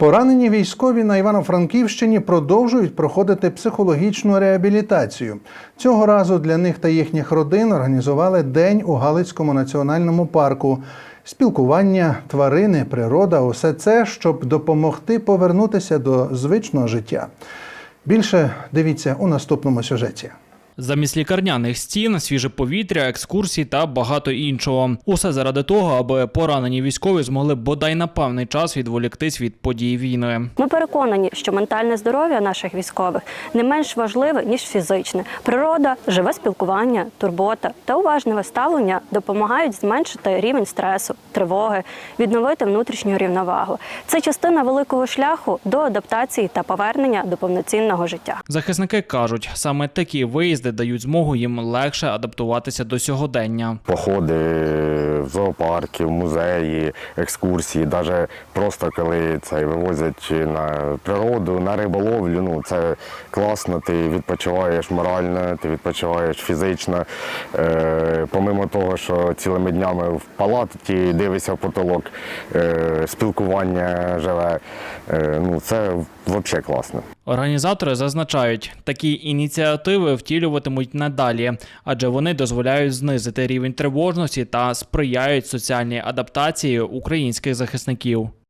Поранені військові на Івано-Франківщині продовжують проходити психологічну реабілітацію. Цього разу для них та їхніх родин організували день у Галицькому національному парку. Спілкування, тварини, природа усе це, щоб допомогти повернутися до звичного життя. Більше дивіться у наступному сюжеті. Замість лікарняних стін, свіже повітря, екскурсій та багато іншого. Усе заради того, аби поранені військові змогли бодай на певний час відволіктись від подій війни. Ми переконані, що ментальне здоров'я наших військових не менш важливе ніж фізичне. Природа, живе спілкування, турбота та уважне ставлення допомагають зменшити рівень стресу, тривоги, відновити внутрішню рівновагу. Це частина великого шляху до адаптації та повернення до повноцінного життя. Захисники кажуть, саме такі виїзди дають змогу їм легше адаптуватися до сьогодення. походи в зоопарки, в музеї, екскурсії, навіть просто коли це вивозять на природу, на риболовлю. Ну це класно. Ти відпочиваєш морально, ти відпочиваєш фізично. Е, помимо того, що цілими днями в палаті дивишся в потолок, е, спілкування живе. Е, ну це взагалі класно. Організатори зазначають, такі ініціативи втілюватимуть надалі, адже вони дозволяють знизити рівень тривожності та сприяють соціальній адаптації українських захисників.